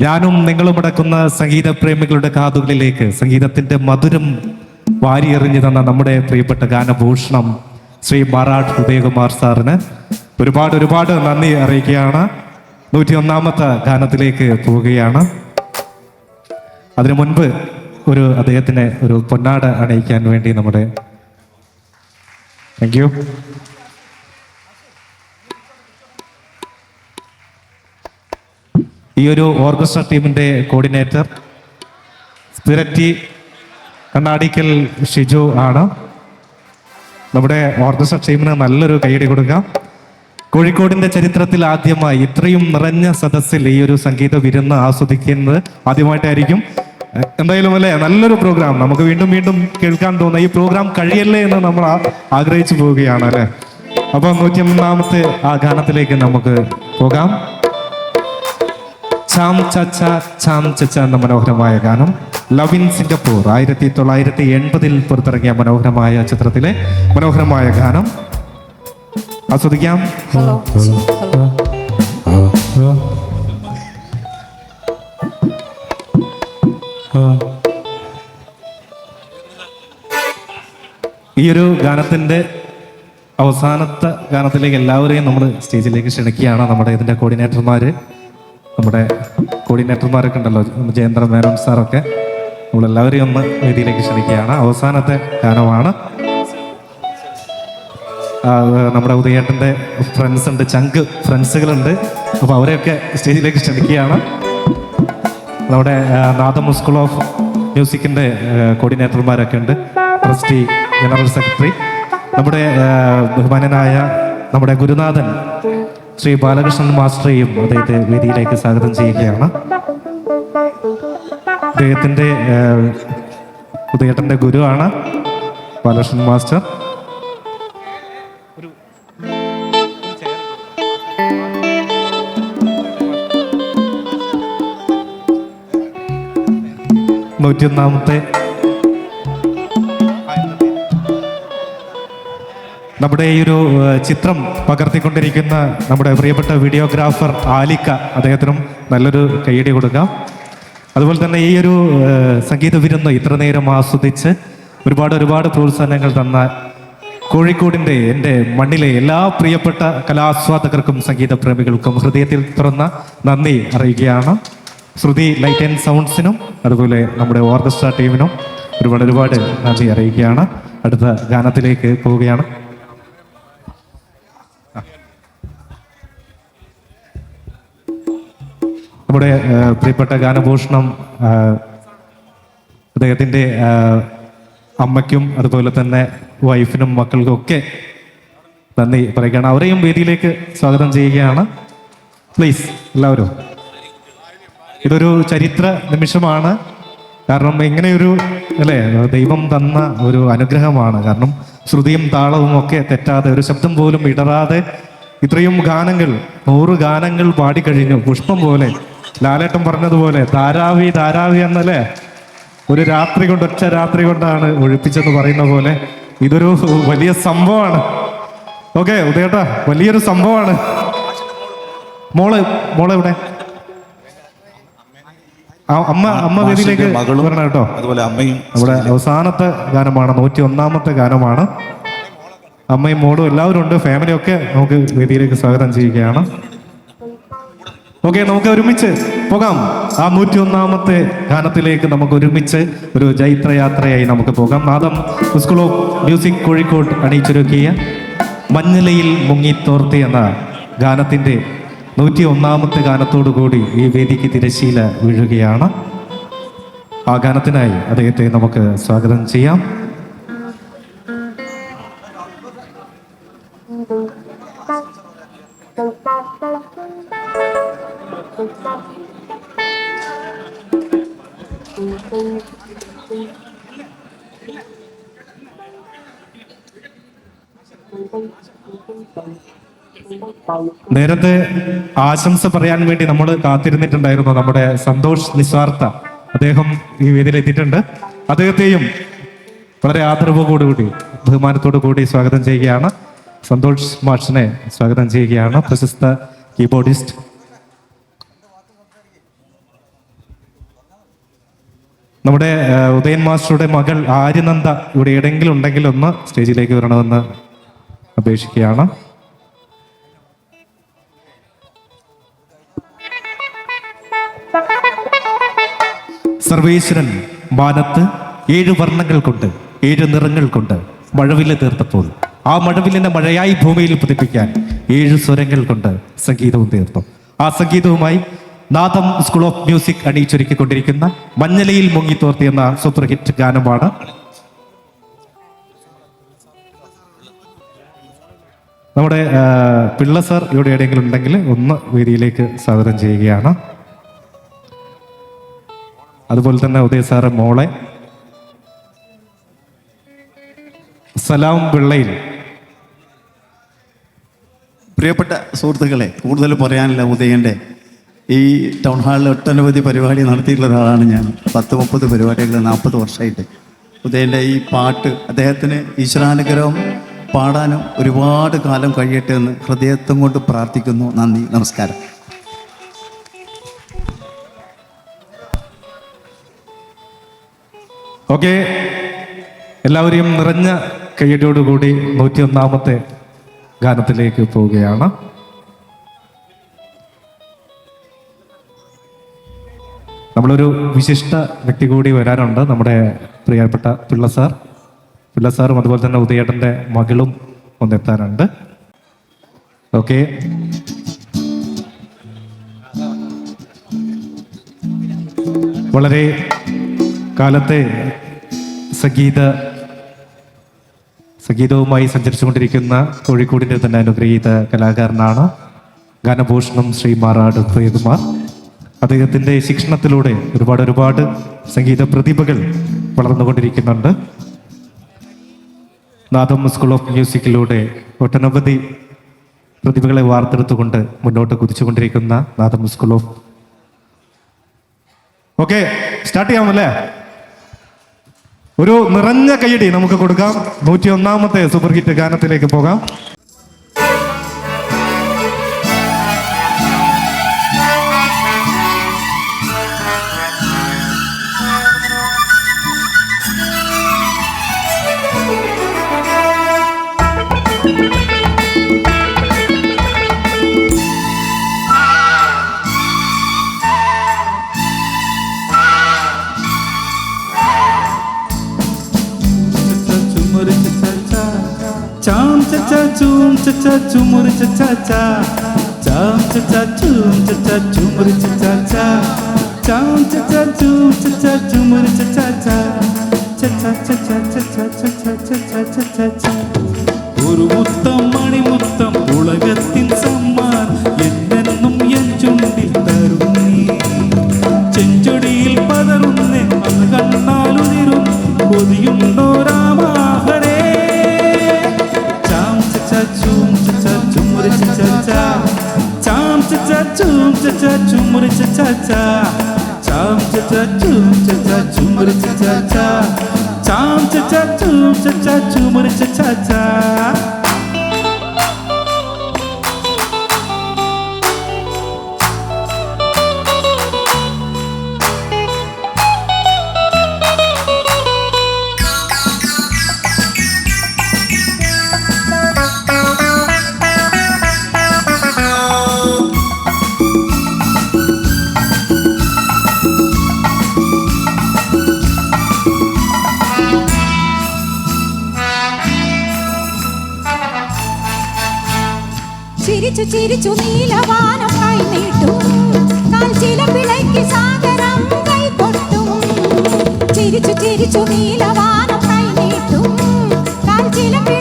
ഞാനും നിങ്ങളും അടക്കുന്ന സംഗീത പ്രേമികളുടെ കാതുകളിലേക്ക് സംഗീതത്തിന്റെ മധുരം വാരിയെറിഞ്ഞു തന്ന നമ്മുടെ പ്രിയപ്പെട്ട ഗാനഭൂഷണം ശ്രീ മാറാട്ട് ഉദയകുമാർ സാറിന് ഒരുപാട് ഒരുപാട് നന്ദി അറിയിക്കുകയാണ്. നൂറ്റി ഒന്നാമത്തെ ഗാനത്തിലേക്ക് പോവുകയാണ്. അതിനു മുൻപ് ഒരു അദ്ദേഹത്തിന് ഒരു പൊന്നാട അണയിക്കാൻ വേണ്ടി നമ്മുടെ താങ്ക് യു ഈ ഒരു ഓർക്കസ്ട്ര ടീമിന്റെ കോർഡിനേറ്റർ സ്പിരറ്റി കണ്ണാടിക്കൽ ഷിജു ആണ്. നമ്മുടെ ഓർക്കസ്ട്ര ടീമിന് നല്ലൊരു കൈയടി കൊടുക്കാം. കോഴിക്കോടിന്റെ ചരിത്രത്തിൽ ആദ്യമായി ഇത്രയും നിറഞ്ഞ സദസ്സിൽ ഈ ഒരു സംഗീത വിരുന്ന് ആസ്വദിക്കുന്നത് ആദ്യമായിട്ടായിരിക്കും. എന്തായാലും അല്ലേ? നല്ലൊരു പ്രോഗ്രാം. നമുക്ക് വീണ്ടും വീണ്ടും കേൾക്കാൻ തോന്നുന്ന. ഈ പ്രോഗ്രാം കഴിയല്ലേ എന്ന് നമ്മൾ ആഗ്രഹിച്ചു പോവുകയാണ് അല്ലേ? അപ്പൊ നൂറ്റി ഒന്നാമത്തെ ആ ഗാനത്തിലേക്ക് നമുക്ക് പോകാം. ചാം ചച്ച ചാം ചച്ച എന്ന മനോഹരമായ ഗാനം ലവ് ഇൻ സിംഗപ്പൂർ ആയിരത്തി തൊള്ളായിരത്തി എൺപതിൽ പുറത്തിറങ്ങിയ മനോഹരമായ ചിത്രത്തിലെ മനോഹരമായ ഗാനം. ആസ്വദിക്കാം. ഈ ഒരു ഗാനത്തിന്റെ അവസാനത്തെ ഗാനത്തിലേക്ക് എല്ലാവരെയും നമ്മൾ സ്റ്റേജിലേക്ക് ക്ഷണിക്കുകയാണ് നമ്മുടെ ഇതിന്റെ കോർഡിനേറ്റർമാര്. നമ്മുടെ കോർഡിനേറ്റർമാരൊക്കെ ഉണ്ടല്ലോ ജയേന്ദ്ര മേനോൻ സാറൊക്കെ. നമ്മളെല്ലാവരെയും ഒന്ന് വേദിയിലേക്ക് ക്ഷണിക്കുകയാണ്. അവസാനത്തെ ഗാനമാണ് നമ്മുടെ ഉദയേട്ടന്റെ ഫ്രണ്ട്സ് ഉണ്ട് ചങ്ക് ഫ്രണ്ട്സുകളുണ്ട് അപ്പോൾ അവരെയൊക്കെ സ്റ്റേജിലേക്ക് ക്ഷണിക്കുകയാണ്. നമ്മുടെ നാദം സ്കൂൾ ഓഫ് മ്യൂസിക്കിന്റെ കോർഡിനേറ്റർമാരൊക്കെ ഉണ്ട്. Trustee general secretary. നമ്മുടെ ബഹുമാനനായ നമ്മുടെ ഗുരുനാഥൻ ശ്രീ ബാലകൃഷ്ണൻ മാസ്റ്ററേയും അദ്ദേഹത്തെ വേദിയിലേക്ക് സ്വാഗതം ചെയ്യുകയാണ്. അദ്ദേഹത്തിന്റെ ഉദയേട്ടന്റെ ഗുരുവാണ് ബാലകൃഷ്ണൻ മാസ്റ്റർ. നൂറ്റിയൊന്നാമത്തെ നമ്മുടെ ഈ ഒരു ചിത്രം പകർത്തിക്കൊണ്ടിരിക്കുന്ന നമ്മുടെ പ്രിയപ്പെട്ട വീഡിയോഗ്രാഫർ ആലിക്ക അദ്ദേഹത്തിനും നല്ലൊരു കൈയടി കൊടുക്കാം. അതുപോലെ തന്നെ ഈ ഒരു സംഗീത വിരുന്ന് ഇത്ര നേരം ആസ്വദിച്ച് ഒരുപാട് ഒരുപാട് പ്രോത്സാഹനങ്ങൾ തന്ന കോഴിക്കോടിന്റെ എന്റെ മണ്ണിലെ എല്ലാ പ്രിയപ്പെട്ട കലാസ്വാദകർക്കും സംഗീത പ്രേമികൾക്കും ഹൃദയത്തിൽ തുറന്ന നന്ദി അറിയിക്കുകയാണ്. ശ്രുതി ലൈറ്റ് ആൻഡ് സൗണ്ട്സിനും അതുപോലെ നമ്മുടെ ഓർക്കസ്ട്ര ടീമിനും ഒരുപാട് ഒരുപാട് നന്ദി അറിയിക്കുകയാണ്. അടുത്ത ഗാനത്തിലേക്ക് പോവുകയാണ്. നമ്മുടെ പ്രിയപ്പെട്ട ഗാനഭൂഷണം അദ്ദേഹത്തിന്റെ അമ്മയ്ക്കും അതുപോലെ തന്നെ വൈഫിനും മക്കൾക്കും ഒക്കെ നന്ദി പറയുകയാണ്. അവരെയും വേദിയിലേക്ക് സ്വാഗതം ചെയ്യുകയാണ്. പ്ലീസ് എല്ലാവരും. ഇതൊരു ചരിത്ര നിമിഷമാണ്. കാരണം ഇങ്ങനെയൊരു അല്ലേ ദൈവം തന്ന ഒരു അനുഗ്രഹമാണ്. കാരണം ശ്രുതിയും താളവും ഒക്കെ തെറ്റാതെ ഒരു ശബ്ദം പോലും ഇടറാതെ ഇത്രയും ഗാനങ്ങൾ നൂറ് ഗാനങ്ങൾ പാടിക്കഴിഞ്ഞു പുഷ്പം പോലെ ലാലേട്ടൻ പറഞ്ഞതുപോലെ ധാരാവി ധാരാവി എന്നല്ലേ? ഒരു രാത്രി കൊണ്ട് ഒറ്റ രാത്രി കൊണ്ടാണ് ഒഴിപ്പിച്ചെന്ന് പറയുന്ന പോലെ ഇതൊരു വലിയ സംഭവമാണ്. ഓക്കെ ഉദയേട്ടാ വലിയൊരു സംഭവമാണ്. മോൾ മോൾ എവിടെ? അമ്മ അമ്മ വേദിയിലേക്ക് വരണം കേട്ടോ. അതുപോലെ അമ്മയും നമ്മുടെ അവസാനത്തെ ഗാനമാണ് നൂറ്റി ഒന്നാമത്തെ ഗാനമാണ്. അമ്മയും മോളും എല്ലാവരും ഉണ്ട് ഫാമിലി ഒക്കെ നമുക്ക് വേദിയിലേക്ക് സ്വാഗതം ചെയ്യുകയാണ്. ഓക്കെ നമുക്ക് ഒരുമിച്ച് പോകാം. ആ നൂറ്റി ഒന്നാമത്തെ ഗാനത്തിലേക്ക് നമുക്ക് ഒരുമിച്ച് ഒരു ജൈത്രയാത്രയായി നമുക്ക് പോകാം. Nadam school of music Kozhikode അണിയിച്ചൊരുക്കിയ മഞ്ഞലയിൽ മുങ്ങിത്തോർത്തി എന്ന ഗാനത്തിന്റെ നൂറ്റി ഒന്നാമത്തെ ഗാനത്തോടു കൂടി ഈ വേദിക്ക് തിരശീല വീഴുകയാണ്. ആ ഗാനത്തിനായി അദ്ദേഹത്തെ നമുക്ക് സ്വാഗതം ചെയ്യാം. നേരത്തെ ആശംസ പറയാൻ വേണ്ടി നമ്മൾ കാത്തിരുന്നിട്ടുണ്ടായിരുന്നു നമ്മുടെ സന്തോഷ് നിസ്വാർത്ഥ. അദ്ദേഹം ഈ വേദിയിൽ എത്തിയിട്ടുണ്ട്. അദ്ദേഹത്തെയും വളരെ ആദരവോടുകൂടി ബഹുമാനത്തോടു കൂടി സ്വാഗതം ചെയ്യുകയാണ്. സന്തോഷ് മാഷിനെ സ്വാഗതം ചെയ്യുകയാണ്. പ്രശസ്ത കീബോർഡിസ്റ്റ് നമ്മുടെ ഉദയൻ മാസ്റ്ററുടെ മകൾ ആര്യനന്ദ ഇവിടെ എവിടെയെങ്കിലും ഉണ്ടെങ്കിൽ ഒന്ന് സ്റ്റേജിലേക്ക് വരണമെന്ന് അപേക്ഷിക്കുകയാണ്. സർവേശ്വരൻ വാനത്ത് ഏഴ് വർണങ്ങൾ കൊണ്ട് ഏഴ് നിറങ്ങൾ കൊണ്ട് മഴവിൽ തീർത്തപ്പോൾ ആ മഴവില്ലിനെ മഴയായി ഭൂമിയിൽ പതിപ്പിക്കാൻ ഏഴ് സ്വരങ്ങൾ കൊണ്ട് സംഗീതവും തീർത്തു. ആ സംഗീതവുമായി നാദം സ്കൂൾ ഓഫ് മ്യൂസിക് അണിയിച്ചൊരുക്കിക്കൊണ്ടിരിക്കുന്ന മഞ്ഞലയിൽ മുങ്ങിത്തോർത്തി എന്ന സൂപ്പർ ഹിറ്റ് ഗാനമാണ്. നമ്മുടെ പിള്ള സർ ഇവിടെ എവിടെയെങ്കിലും ഉണ്ടെങ്കിൽ ഒന്ന് വേദിയിലേക്ക് സ്വാഗതം ചെയ്യുകയാണ്. അതുപോലെ തന്നെ ഉദയ സാറ് മോളെ. സലാം പിള്ളയിൽ. പ്രിയപ്പെട്ട സുഹൃത്തുക്കളെ കൂടുതൽ പറയാനില്ല ഉദയന്റെ ഈ ടൗൺ ഹാളിൽ ഒട്ടനവധി പരിപാടി നടത്തിയിട്ടുള്ള ഒരാളാണ് ഞാൻ. പത്ത് മുപ്പത് പരിപാടികൾ നാൽപ്പത് വർഷമായിട്ട്. ഉദയന്റെ ഈ പാട്ട് അദ്ദേഹത്തിന് ഈശ്വരാനുഗ്രഹം പാടാനും ഒരുപാട് കാലം കഴിയട്ടെ എന്ന് ഹൃദയത്വം കൊണ്ട് പ്രാർത്ഥിക്കുന്നു. നന്ദി നമസ്കാരം. ഓക്കെ. എല്ലാവരെയും നിറഞ്ഞ കയ്യടിയോടുകൂടി നൂറ്റിയൊന്നാമത്തെ ഗാനത്തിലേക്ക് പോവുകയാണ്. നമ്മളൊരു വിശിഷ്ട വ്യക്തി കൂടി വരാനുണ്ട് നമ്മുടെ പ്രിയപ്പെട്ട പിള്ള സാർ. പിള്ള സാറും അതുപോലെ തന്നെ ഉദയേട്ടന്റെ മകളും ഒന്നെത്താനുണ്ട്. ഓക്കെ. വളരെ കാലത്തെ സംഗീത സംഗീതവുമായി സഞ്ചരിച്ചുകൊണ്ടിരിക്കുന്ന കോഴിക്കോടിന്റെ തന്നെ അനുഗ്രഹീത കലാകാരനാണ് ഗാനഭൂഷണം ശ്രീ മാറാട് പ്രിയകുമാർ അദ്ദേഹത്തിന്റെ ശിക്ഷണത്തിലൂടെ ഒരുപാട് ഒരുപാട് സംഗീത പ്രതിഭകൾ വളർന്നുകൊണ്ടിരിക്കുന്നുണ്ട്. നാദം സ്കൂൾ ഓഫ് മ്യൂസിക്കിലൂടെ ഒട്ടനവധി പ്രതിഭകളെ വാർത്തെടുത്തുകൊണ്ട് മുന്നോട്ട് കുതിച്ചുകൊണ്ടിരിക്കുന്ന Nadam school of okay start ചെയ്യാമല്ലേ? ഒരു നിറഞ്ഞ കൈയടി നമുക്ക് കൊടുക്കാം. നൂറ്റി ഒന്നാമത്തെ സൂപ്പർ ഹിറ്റ് ഗാനത്തിലേക്ക് പോകാം. சச்சாச்சும் சச்சாச்சும் ஒரு சச்சாச்சா சாம் சச்சாச்சும் சச்சாச்சும் ஒரு சச்சாச்சா சாம் சச்சாச்சும் சச்சாச்சும் ஒரு சச்சாச்சா சச்சா சச்சா சச்சா சச்சா சச்சா சச்சா ஒரு முத்தம் மணி முத்தம் உலகத்தில் ചാം ചച്ച ചൂം ചച്ച ചാം ചച്ച ചൂം ചച്ച ചുമുറി ചച്ച ചിരിച്ചു ചിരിച്ചു നീലവാനം കൈ നീട്ടും. കാൽച്ചില പിളയ്ക്ക് സാഗരം കൈ കൊട്ടും. ചിരിച്ചു ചിരിച്ചു നീലവാനം കൈ നീട്ടും. കാൽച്ചില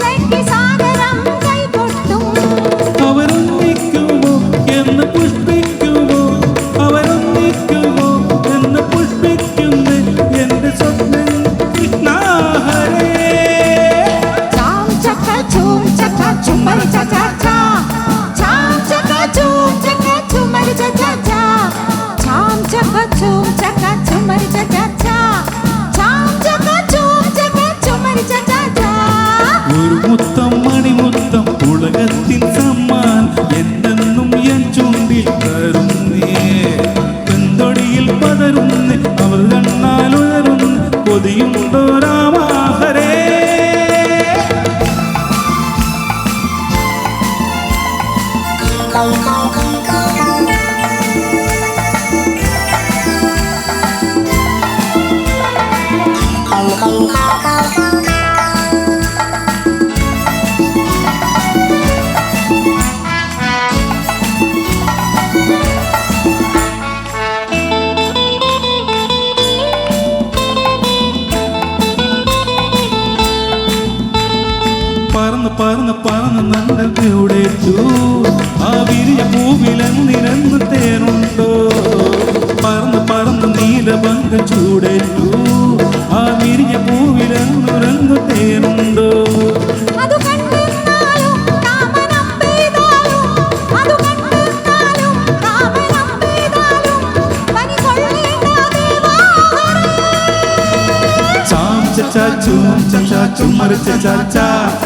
കൊതിയുണ്ടോ രാമാഹരേ നന്ദൂടേറ്റു ആ വിരിയ പൂവിലെന്നിരന്ന് തേനുണ്ടോ? പറന്ന് പറന്ന് നീലഭംഗ ചൂടേറ്റു. ആ വിരിയ പൂവിലെന്നുരന്ന് തേനുണ്ടോ? അതു ചാച്ചും മറിച്ച പെയ്താലും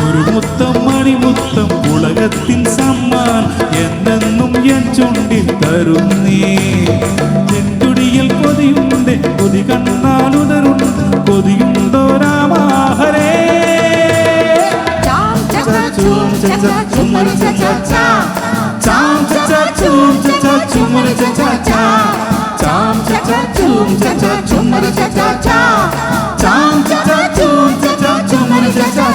ഒരു മുത്തം മണിമുത്തം ഉലകത്തിൻ സമ്മാൻ എന്നെന്നും എൻ ചുണ്ടിൽ തരുന്നേ ചെന്തുടിയിൽ കൊതിയുണ്ട് കൊതി കണ്ണാലുതരുണ്ട് കൊതിയുണ്ടോ cha cha cha cham cha cha chum cha cha chumar cha cha cha cham cha cha chum cha cha chumar cha cha cha cham cha cha chum cha cha chumar cha cha